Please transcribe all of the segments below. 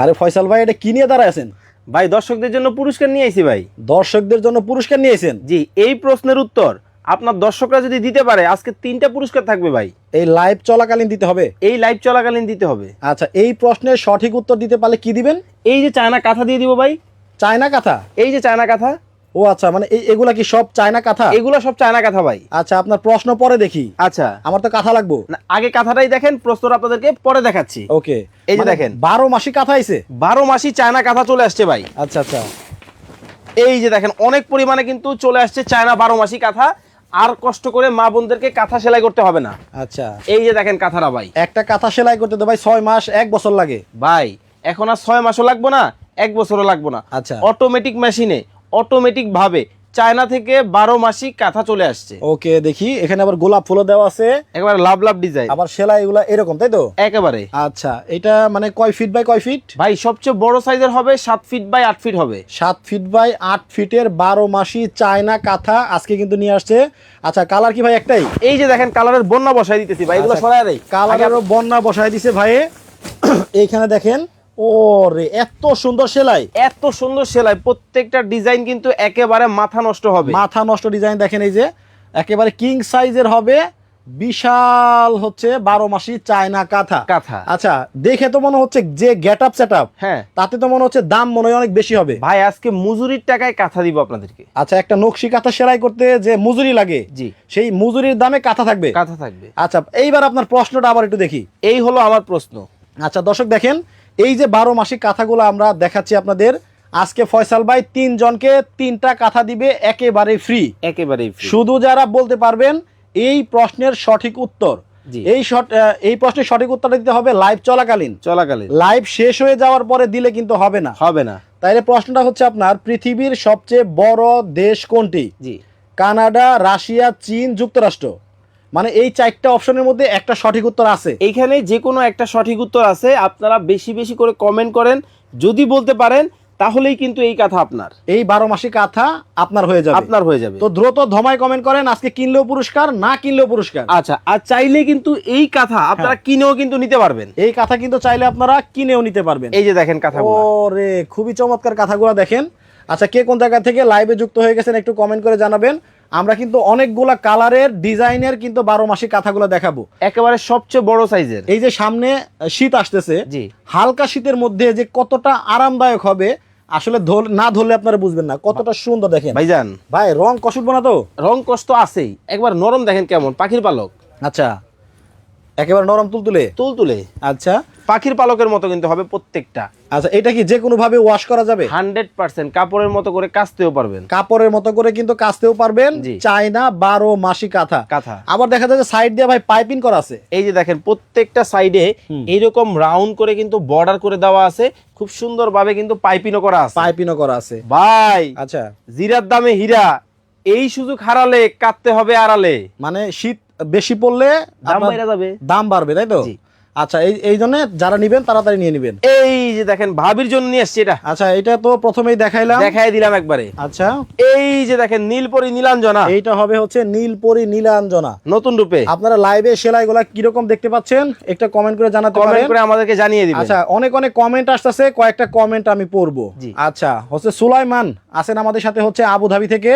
আরে ফয়সাল ভাই এটা কি নিয়ে দাঁড়ায় আছেন? ভাই দর্শকদের জন্য পুরস্কার নিয়ে আইছি ভাই। দর্শকদের জন্য পুরস্কার নিয়ে নিয়েছেন জি এই প্রশ্নের উত্তর আপনার দর্শকরা যদি দিতে পারে আজকে তিনটা পুরস্কার থাকবে ভাই। এই লাইভ চলাকালীন দিতে হবে? এই লাইভ চলাকালীন দিতে হবে। আচ্ছা এই প্রশ্নের সঠিক উত্তর দিতে পারলে কি দিবেন? এই যে চায়না কাঁথা দিয়ে দিব ভাই। চায়না কাঁথা? এই যে চায়না কাঁথা। ও আচ্ছা মানে এই এগুলা কি সব চায়না কাঁথা? এগুলো সব চায়না কাঁথা ভাই। আচ্ছা আপনার প্রশ্ন পরে দেখি। আচ্ছা। আমার তো কাঁথা লাগবো। না, আগে কাঁথাটাই দেখেন প্রশ্ন আপনাদেরকে পরে দেখাচ্ছি। ওকে। এই যে দেখেন। বারো মাসি কাঁথা আইছে? বারো মাসি চায়না কাঁথা চলে আসছে ভাই। আচ্ছা আচ্ছা। এই যে দেখেন অনেক পরিমাণে কিন্তু চলে আসছে চায়না বারো মাসি কাঁথা। আর কষ্ট করে মা বোনদেরকে কাঁথা সেলাই করতে হবে না। আচ্ছা। এই যে দেখেন কাঁথারা ভাই। একটা কাঁথা সেলাই করতে তো ভাই ছয় মাস এক বছর লাগে। ভাই এখন আর ছয় মাসও লাগবো না এক বছরও লাগবো না। আচ্ছা। অটোমেটিক মেশিনে অটোমেটিক ভাবে চায়না থেকে বারো মাসি কাঁথা চলে আসছে। ওকে দেখি এখানে আবার গোলাপ ফুলও দেওয়া আছে। একেবারে লাভ লাভ ডিজাইন। আবার সেলাই এগুলা এরকম তাই তো? একেবারে। আচ্ছা এটা মানে কয় ফিট বাই কয় ফিট? ভাই সবচেয়ে বড় সাইজের হবে সাত ফিট বাই আট ফিট হবে। সাত ফিট বাই আট ফিটের বারো মাসি চায়না কাঁথা আজকে কিন্তু নিয়ে আসছে। আচ্ছা কালার কি ভাই একটাই? এই যে দেখেন কালারের বন্যা বসাই দিতেছি ভাই এগুলো আচ্ছা, সরাই কালারেরও বন্যা বসাই দিছে ভাই। এইখানে দেখেন ও রে এত সুন্দর সেলাই। এত সুন্দর সেলাই প্রত্যেকটা ডিজাইন কিন্তু একেবারে মাথা নষ্ট হবে। মাথা নষ্ট ডিজাইন দেখেন এই যে একেবারে কিং সাইজের হবে বিশাল হচ্ছে বারো মাসি চায়না কাঁথা। কাঁথা। আচ্ছা দেখে তো মনে হচ্ছে যে গেট আপ সেট হ্যাঁ। তাতে তো মনে হচ্ছে দাম মনে হয় অনেক বেশি হবে। ভাই আজকে মজুরির টাকায় কাঁথা দিব আপনাদেরকে। আচ্ছা একটা নকশি কাঁথা সেলাই করতে যে মজুরি লাগে জি। সেই মজুরির দামে কাঁথা থাকবে? কাঁথা থাকবে। আচ্ছা এইবার আপনার প্রশ্নটা আবার একটু দেখি। এই হলো আমার প্রশ্ন। আচ্ছা দর্শক দেখেন এই যে বারো মাসিক কাঁথাগুলো আমরা দেখাচ্ছি আপনাদের আজকে ফয়সাল ভাই তিনজনকে তিনটা কাঁথা দিবে একেবারে ফ্রি free। শুধু যারা বলতে পারবেন এই প্রশ্নের সঠিক উত্তর। এই এই প্রশ্নের সঠিক উত্তরটা দিতে হবে লাইভ চলাকালীন। চলাকালীন। লাইভ শেষ হয়ে যাওয়ার পরে দিলে কিন্তু হবে না। হবে না। তাইলে প্রশ্নটা হচ্ছে আপনার পৃথিবীর সবচেয়ে বড় দেশ কোনটি? জি। কানাডা রাশিয়া চীন যুক্তরাষ্ট্র। মানে এই চারটা অপশনের মধ্যে একটা সঠিক উত্তর আছে। এইখানে যে কোনো একটা সঠিক উত্তর আছে আপনারা বেশি বেশি করে কমেন্ট করেন। যদি বলতে পারেন তাহলেই কিন্তু এই কথা আপনার। এই বারো মাসে কাথা আপনার হয়ে যাবে। আপনার হয়ে যাবে। তো দ্রুত ধমায় কমেন্ট করেন আজকে কিনলেও পুরস্কার না কিনলেও পুরস্কার। আচ্ছা আর চাইলে কিন্তু এই কাঁথা আপনারা কিনেও কিন্তু নিতে পারবেন। এই কাথা কিন্তু চাইলে আপনারা কিনেও নিতে পারবেন। এই যে দেখেন কাঁথা ও রে খুবই চমৎকার কাথাগুলো দেখেন। আচ্ছা কে কোন জায়গা থেকে লাইভে যুক্ত হয়ে গেছেন একটু কমেন্ট করে জানাবেন। আমরা কিন্তু অনেকগুলা কালারের ডিজাইনের কিন্তু বারো মাসি কাঁথাগুলো দেখাবো। একেবারে সবচেয়ে বড় সাইজের। এই যে সামনে শীত আসতেছে। জি। হালকা শীতের মধ্যে যে কতটা আরামদায়ক হবে আসলে ধর- না ধরলে আপনারা বুঝবেন না কতটা সুন্দর দেখেন। ভাইজান। ভাই রং কষুটবো না তো? রং কষ্ট আছেই। একবার নরম দেখেন কেমন পাখির পালক। আচ্ছা। একেবারে নরম তুলতুলে? তুল তুলে আচ্ছা। পাখির পালকের মতো কিন্তু হবে প্রত্যেকটা। আচ্ছা এটা কি যে কোনো ভাবে ওয়াশ করা যাবে? হান্ড্রেড পার্সেন্ট কাপড়ের মতো করে কাচতেও পারবেন। কাপড়ের মতো করে কিন্তু কাচতেও পারবেন। চায়না বারো মাসি কাঁথা। কাঁথা। আবার দেখা যায় যে সাইড দিয়ে ভাই পাইপিং করা আছে। এই যে দেখেন প্রত্যেকটা সাইডে এইরকম রাউন্ড করে কিন্তু বর্ডার করে দেওয়া আছে। খুব সুন্দরভাবে কিন্তু পাইপিনও করা আছে। পাইপিংও করা আছে। ভাই আচ্ছা। জিরার দামে হীরা এই সুযোগ হারালে কাটতে হবে আড়ালে। মানে শীত বেশি পড়লে দাম বাড়বে তাই তো। আচ্ছা এই এই জন্য যারা নিবেন তাড়াতাড়ি নিয়ে নিবেন। এই যে দেখেন ভাবির জন্য নিয়ে আসছি এটা। আচ্ছা এটা তো প্রথমেই দেখাইলাম। দেখাই দিলাম একবারে। আচ্ছা। এই যে দেখেন নীলপরি নীলাঞ্জনা। এইটা হবে হচ্ছে নীলপরি নীলাঞ্জনা। নতুন রূপে। আপনারা লাইভে সেলাইগুলা কীরকম দেখতে পাচ্ছেন একটা কমেন্ট করে জানাতে কমেন্ট পারেন। করে আমাদেরকে জানিয়ে দিবেন। আচ্ছা অনেক অনেক কমেন্ট আসতেছে কয়েকটা কমেন্ট আমি পড়ব। আচ্ছা হচ্ছে সুলাইমান আছেন আমাদের সাথে হচ্ছে আবুধাবি থেকে।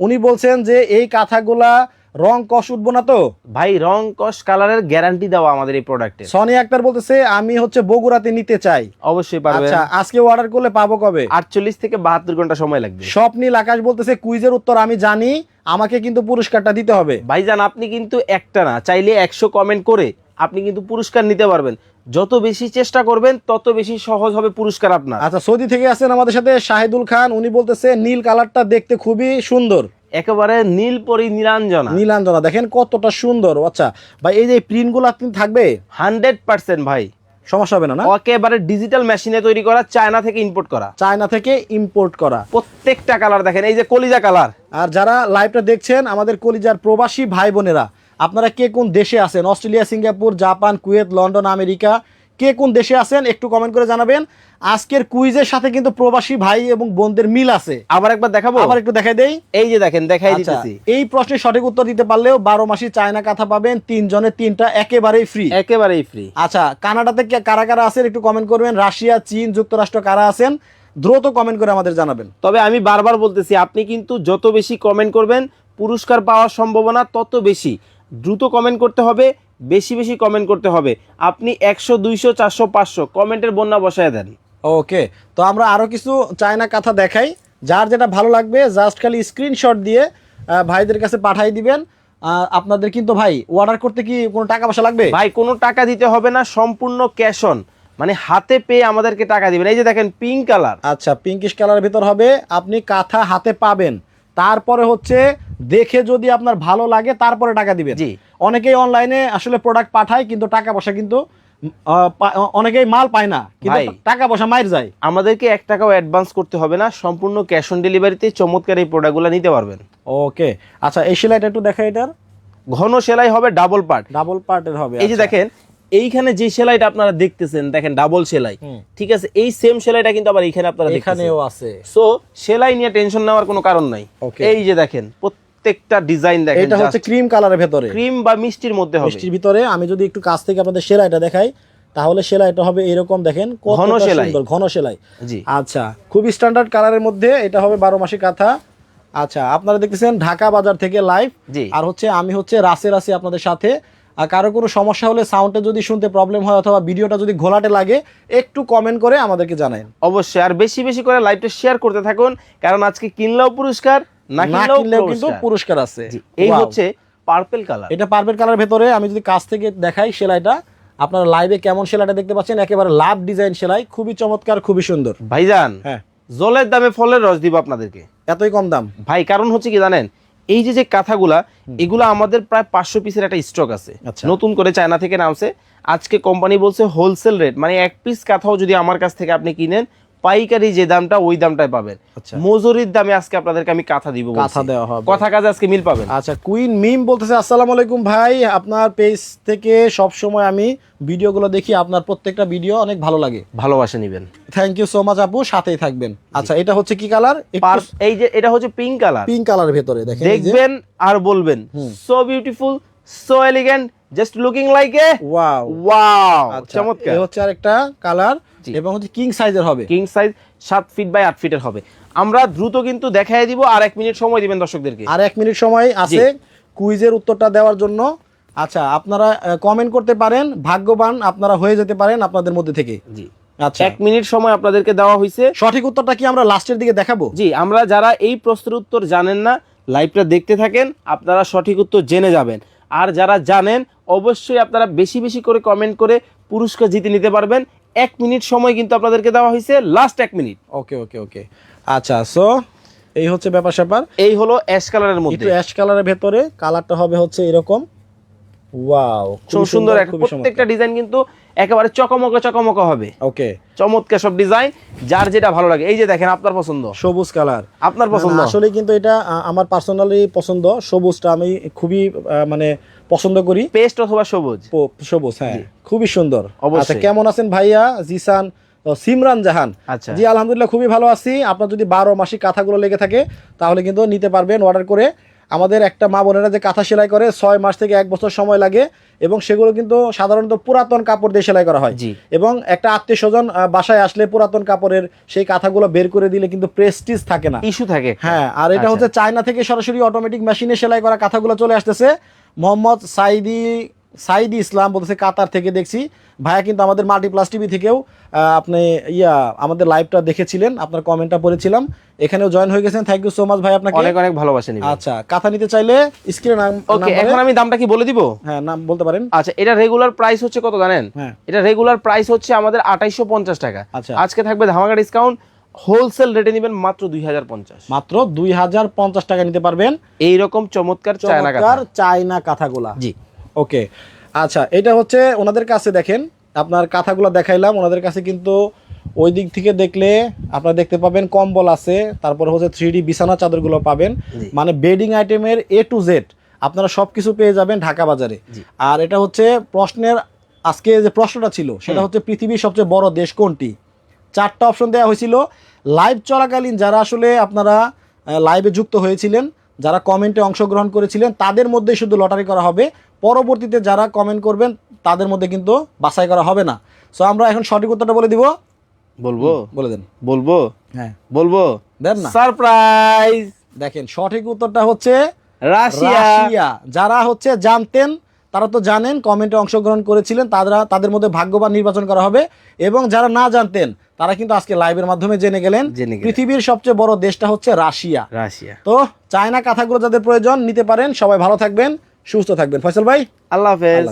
উনি বলছেন যে এই কাঁথাগুলা রং কষ উঠবো না তো? ভাই রং কস কালারের গ্যারান্টি দেওয়া আমাদের এই প্রোডাক্টে সনি আক্তার বলতেছে আমি হচ্ছে বগুড়াতে নিতে চাই। অবশ্যই পারবেন। আচ্ছা আজকে অর্ডার করলে পাবো কবে? আটচল্লিশ থেকে বাহাত্তর ঘণ্টা সময় লাগবে। স্বপ্নীল আকাশ বলতেছে কুইজের উত্তর আমি জানি আমাকে কিন্তু পুরস্কারটা দিতে হবে। ভাইজান আপনি কিন্তু একটা না চাইলে একশো কমেন্ট করে আপনি কিন্তু পুরস্কার নিতে পারবেন। যত বেশি চেষ্টা করবেন তত বেশি সহজ হবে পুরস্কার আপনার। আচ্ছা সৌদি থেকে আছেন আমাদের সাথে শাহিদুল খান উনি বলতেছে নীল কালারটা দেখতে খুবই সুন্দর। একেবারে নীল পরি নীলাঞ্জনা। নীলাঞ্জনা দেখেন কতটা সুন্দর আচ্ছা। ভাই এই যে প্রিন্টগুলো আপনি থাকবে? হান্ড্রেড পার্সেন্ট ভাই। সমস্যা হবে না না? একেবারে ডিজিটাল মেশিনে তৈরি করা চায়না থেকে ইম্পোর্ট করা। চায়না থেকে ইম্পোর্ট করা। প্রত্যেকটা কালার দেখেন এই যে কলিজা কালার আর যারা লাইভটা দেখছেন আমাদের কলিজার প্রবাসী ভাই বোনেরা আপনারা কে কোন দেশে আছেন? Australia Singapore Japan Kuwait London America? কে কোন দেশে আছেন একটু কমেন্ট করে জানাবেন। আজকের কুইজের সাথে কিন্তু প্রবাসী ভাই এবং বোনদের মিল আছে। আবার একবার দেখাবো? আবার একটু দেখাই দেই। এই যে দেখেন দেখাই আচ্ছা, দিতেছি। এই প্রশ্নের সঠিক উত্তর দিতে পারলেও বারো মাসি চায়না কাঁথা পাবেন তিনজনের তিনটা একেবারেই ফ্রি একেবারেই ফ্রি আচ্ছা কানাডাতে কে- কারা কারা আছেন একটু কমেন্ট করবেন। রাশিয়া চীন যুক্তরাষ্ট্র কারা আছেন? দ্রুত কমেন্ট করে আমাদের জানাবেন। তবে আমি বারবার বলতেছি আপনি কিন্তু যত বেশি কমেন্ট করবেন পুরস্কার পাওয়ার সম্ভাবনা তত বেশি। দ্রুত কমেন্ট করতে হবে বেশি বেশি কমেন্ট করতে হবে। আপনি একশো দুইশো চারশো পাঁচশো কমেন্টের বন্যা বসায় দেন। ওকে তো আমরা আরও কিছু চায়না কাঁথা দেখাই। যার যেটা ভালো লাগবে জাস্ট খালি স্ক্রিনশট দিয়ে ভাইদের কাছে পাঠাই দিবেন। আপনাদের কিন্তু ভাই অর্ডার করতে কি কোনো টাকা পয়সা লাগবে? ভাই কোনো টাকা দিতে হবে না সম্পূর্ণ ক্যাশ অন মানে হাতে পেয়ে আমাদেরকে টাকা দিবেন। এই যে দেখেন পিঙ্ক কালার আচ্ছা পিঙ্কিশ কালারের ভিতর হবে। আপনি কাঁথা হাতে পাবেন। তারপরে হচ্ছে দেখে যদি আপনার ভালো লাগে তারপরে টাকা দিবেন। জি। অনেকেই অনলাইনে আসলে প্রোডাক্ট পাঠায় কিন্তু টাকা পয়সা কিন্তু অনেকেই মাল পায় না কিন্তু টাকা পয়সা মাইর যায়। আমাদেরকে এক টাকাও অ্যাডভান্স করতে হবে না সম্পূর্ণ ক্যাশ অন ডেলিভারিতে চমৎকার এই প্রোডাক্টগুলো নিতে পারবেন। ওকে আচ্ছা এই সেলাইটা একটু দেখা এটার। ঘন সেলাই হবে ডাবল পার্ট ডাবল পার্টের হবে এই যে আচ্ছা। দেখেন এইখানে যে সেলাইটা আপনারা দেখতেছেন দেখেন ডাবল সেলাই। ঠিক আছে এই সেম সেলাইটা কিন্তু আবার এইখানে আপনারা এখানেও আছে। সো সেলাই নিয়ে টেনশন নেওয়ার কোনো কারণ নাই। এই যে দেখেন প্রত্যেকটা ডিজাইন দেখেন এটা হচ্ছে ক্রিম কালারের ভেতরে। ক্রিম বা মিষ্টির মধ্যে হবে। মিষ্টির ভিতরে আমি যদি একটু কাছ থেকে আপনাদের সেলাইটা দেখাই তাহলে সেলাইটা হবে এরকম দেখেন ঘন সেলাই। সুন্দর, ঘন সেলাই। জি। আচ্ছা খুব স্ট্যান্ডার্ড কালারের মধ্যে এটা হবে বারো মাসি কাঁথা। আচ্ছা আপনারা দেখতেছেন ঢাকা বাজার থেকে লাইভ জি। আর হচ্ছে আমি হচ্ছে রাসের আছি আপনাদের সাথে। আর কারও কোনো সমস্যা হলে সাউন্ডে যদি শুনতে প্রবলেম হয় অথবা ভিডিওটা যদি ঘোলাটে লাগে একটু কমেন্ট করে আমাদেরকে জানান অবশ্যই আর বেশি বেশি করে লাইভটা শেয়ার করতে থাকুন কারণ আজকে কিনলেও পুরস্কার না কিনলেও কিন্তু পুরস্কার। আছে। এই হচ্ছে পার্পল কালার এটা পার্পেল কালার ভেতরে আমি যদি কাছ থেকে দেখাই সেলাইটা আপনারা লাইভে কেমন সেলাইটা দেখতে পাচ্ছেন? একেবারে লাভ ডিজাইন সেলাই খুবই চমৎকার খুবই সুন্দর। ভাইজান হ্যাঁ। জলের দামে ফলের রস দিব আপনাদেরকে। এতই কম দাম। ভাই কারণ হচ্ছে কি জানেন? এই যে যে কাঁথাগুলা এগুলো আমাদের প্রায় পাঁচশো পিসের একটা স্টক আছে। আচ্ছা। নতুন করে চায়না থেকে নামছে। আজকে কোম্পানি বলছে হোলসেল রেট মানে এক পিস কাঁথাও যদি আমার কাছ থেকে আপনি কিনেন পাইকারি যে দামটা ওই দামটাই পাবেন। আচ্ছা। মজুরির দামে আজকে আপনাদেরকে আমি কাঁথা দিব। কাঁথা দেওয়া হবে। কথা কাজে আজকে মিল পাবেন। আচ্ছা কুইন মিম বলতেছে আসসালামু আলাইকুম ভাই আপনার পেজ থেকে সব সময় আমি ভিডিওগুলো দেখি আপনার প্রত্যেকটা ভিডিও অনেক ভালো লাগে। ভালোবাসে নিবেন। থ্যাংক ইউ সো মাচ আপু সাথেই থাকবেন। আচ্ছা এটা হচ্ছে কি কালার? এই যে এটা হচ্ছে পিঙ্ক কালার পিঙ্ক কালারের ভেতরে দেখেন দেখবেন আর বলবেন। So beautiful so elegant just looking like a wow wow চমৎকার। এই হচ্ছে আরেকটা কালার। জি। এবং হচ্ছে কিং সাইজের হবে। কিং সাইজ সাত ফিট বাই আট ফিটের হবে। আমরা দ্রুত কিন্তু দেখাই দিব আর এক মিনিট সময় দিবেন দর্শকদেরকে। আর এক মিনিট সময় আছে কুইজের উত্তরটা দেওয়ার জন্য। আচ্ছা আপনারা কমেন্ট করতে পারেন ভাগ্যবান আপনারা হয়ে যেতে পারেন আপনাদের মধ্যে থেকে। জি। আচ্ছা। এক মিনিট সময় আপনাদেরকে দেওয়া হয়েছে সঠিক উত্তরটা কি আমরা লাস্টের দিকে দেখাবো? জি আমরা যারা এই প্রশ্নের উত্তর জানেন না লাইভটা দেখতে থাকেন আপনারা সঠিক উত্তর জেনে যাবেন। আর যারা জানেন অবশ্যই আপনারা বেশি বেশি করে কমেন্ট করে পুরস্কার জিতে নিতে পারবেন। এক মিনিট সময় কিন্তু আপনাদেরকে দেওয়া হয়েছে লাস্ট এক মিনিট। ওকে ওকে ওকে আচ্ছা সো এই হচ্ছে ব্যাপার স্যাপার। এই হলো অ্যাশ কালারের মধ্যে। একটু অ্যাশ কালারের ভেতরে কালারটা হবে হচ্ছে এরকম। ওয়াও খুব সুন্দর প্রত্যেকটা ডিজাইন কিন্তু একেবারে চকমকে চকমকে হবে। ওকে চমৎকার সব ডিজাইন যার যেটা ভালো লাগে। এই যে দেখেন আপনার পছন্দ। সবুজ কালার আপনার পছন্দ। আসলে কিন্তু এটা আমার পার্সোনালি পছন্দ। সবুজটা আমি খুবই মানে পছন্দ করি। পেস্ট অথবা সবুজ? সবুজ হ্যাঁ। খুবই সুন্দর। আচ্ছা কেমন আছেন ভাইয়া? জিসান সিমরান জাহান। আচ্ছা। জি আলহামদুলিল্লাহ খুবই ভালো আছি। আপনার যদি বারো মাসিক কাঁথাগুলো লেগে থাকে তাহলে কিন্তু নিতে পারবেন অর্ডার করে। আমাদের একটা মা বোনেরা যে কাঁথা সেলাই করে ছয় মাস থেকে এক বছর সময় লাগে এবং সেগুলো কিন্তু সাধারণত পুরাতন কাপড় দিয়ে সেলাই করা হয়। এবং একটা আত্মীয় স্বজন বাসায় আসলে পুরাতন কাপড়ের সেই কাঁথাগুলো বের করে দিলে কিন্তু প্রেস্টিজ থাকে না। ইস্যু থাকে। হ্যাঁ আর এটা আচ্ছা। হচ্ছে চায়না থেকে সরাসরি অটোমেটিক মেশিনে সেলাই করা কাঁথাগুলো চলে আসতেছে। মোহাম্মদ সাইদি সাইদি ইসলাম বলতেছে কাতার থেকে দেখছি। ভাইয়া কিন্তু আমাদের মাল্টি প্লাস টিভি থেকেও আপনি ইয়া আমাদের লাইভটা দেখেছিলেন আপনার কমেন্টটা পড়েছিলাম। এখানেও জয়েন হয়ে গেছেন। থ্যাংক ইউ সো মাচ ভাই আপনাকে। অনেক অনেক ভালোবাসে নিবেন। আচ্ছা কাঁথা নিতে চাইলে স্ক্রিনে নাম ওকে এখন আমি দামটা কি বলে দিব? হ্যাঁ নাম বলতে পারেন। আচ্ছা এটা রেগুলার প্রাইস হচ্ছে কত জানেন? হ্যাঁ। এটা রেগুলার প্রাইস হচ্ছে আমাদের আঠাইশো পঞ্চাশ টাকা। আচ্ছা। আজকে থাকবে ধামাকা ডিসকাউন্ট হোলসেল রেটে নেবেন মাত্র দুই হাজার পঞ্চাশ। মাত্র দুই হাজার পঞ্চাশ টাকা নিতে পারবেন। এইরকম চমৎকার চমৎকার চায়না কাঁথাগুলা। জি। ওকে আচ্ছা এটা হচ্ছে ওনাদের কাছে দেখেন আপনার কাঁথাগুলো দেখাইলাম ওনাদের কাছে কিন্তু ওই দিক থেকে দেখলে আপনারা দেখতে পাবেন কম্বল আছে তারপরে হচ্ছে থ্রি ডি বিছানা চাদরগুলো পাবেন মানে বেডিং আইটেমের এ টু জেড আপনারা সব কিছু পেয়ে যাবেন ঢাকা বাজারে। আর এটা হচ্ছে প্রশ্নের আজকে যে প্রশ্নটা ছিল সেটা হচ্ছে পৃথিবীর সবচেয়ে বড় দেশ কোনটি? চারটা অপশন দেওয়া হয়েছিল লাইভ চলাকালীন যারা আসলে আপনারা লাইভে যুক্ত হয়েছিলেন যারা কমেন্টে অংশগ্রহণ করেছিলেন তাদের মধ্যে শুধু লটারি করা হবে। পরবর্তীতে যারা কমেন্ট করবেন তাদের মধ্যে কিন্তু বাছাই করা হবে না। সো আমরা এখন সঠিক উত্তরটা বলে দিব। বলব? বলে দেন। বলব? হ্যাঁ। বলব? দেন না। সারপ্রাইজ দেখেন সঠিক উত্তরটা হচ্ছে রাশিয়া। রাশিয়া। যারা হচ্ছে জানতেন তারা তো জানেন কমেন্টে অংশগ্রহণ করেছিলেন তারা তাদের মধ্যে ভাগ্যবান নির্বাচন করা হবে। এবং যারা না জানতেন তারা কিন্তু আজকে লাইভের মাধ্যমে জেনে গেলেন পৃথিবীর সবচেয়ে বড় দেশটা হচ্ছে রাশিয়া। রাশিয়া। তো চায়না কাঁথাগুলো যাদের প্রয়োজন নিতে পারেন। সবাই ভালো থাকবেন সুস্থ থাকবেন। ফসল ভাই আল্লাহ হাফেজ।